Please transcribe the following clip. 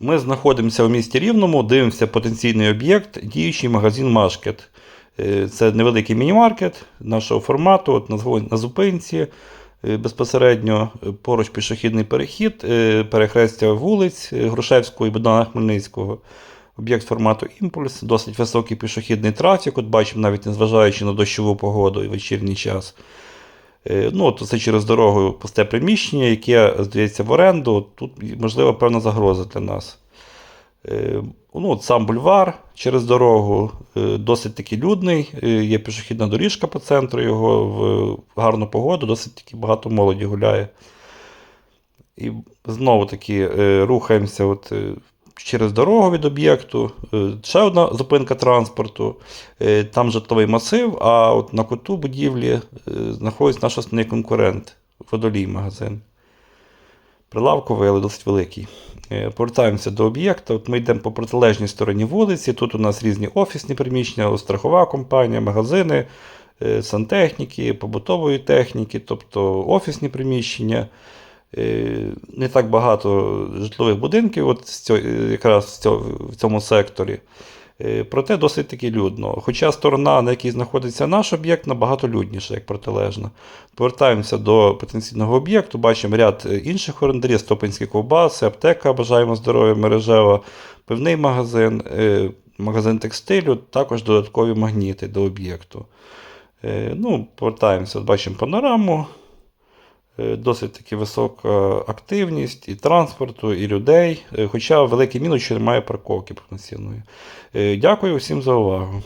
Ми знаходимося в місті Рівному, дивимося потенційний об'єкт, діючий магазин Машкет. Е, Це невеликий міні-маркет нашого формату, от на, зупинці. е, Безпосередньо е, поруч пішохідний перехід, перехрестя вулиць Грушевського і Богдана Хмельницького. Об'єкт формату імпульс, досить високий пішохідний трафік. От бачимо, навіть незважаючи на дощову погоду і вечірній час. Е, Ну, от це через дорогу пусте приміщення, яке здається в оренду. Тут можлива певна загроза для нас. Е, Ну, от сам бульвар через дорогу е, досить таки людний. Є пішохідна доріжка по центру його в гарну погоду, досить таки багато молоді гуляє. І знову таки рухаємося от, через дорогу від об'єкту. Е, Ще одна зупинка транспорту. Е, Там житловий масив, а от на куту будівлі е, знаходиться наш основний конкурент водолій магазин. Прилавковий, але досить великий. Повертаємося до об'єкта. От ми йдемо по протилежній стороні вулиці. Тут у нас різні офісні приміщення, страхова компанія, магазини, сантехніки, побутової техніки, тобто офісні приміщення. Е, Не так багато житлових будинків от якраз в цьому, секторі. Е, Проте досить таки людно. Хоча сторона, на якій знаходиться наш об'єкт, набагато людніша, як протилежна. Повертаємося до потенційного об'єкту, бачимо ряд е, інших орендарів, Стопинські ковбаси, аптека, бажаємо здоров'я, мережева, пивний магазин, магазин текстилю, також додаткові магніти до об'єкту. Ну, повертаємося, бачимо панораму. Е, Досить таки висока активність і транспорту, і людей. Е, Хоча великий мінус, що немає парковки повноцінної. Е, Дякую всім за увагу.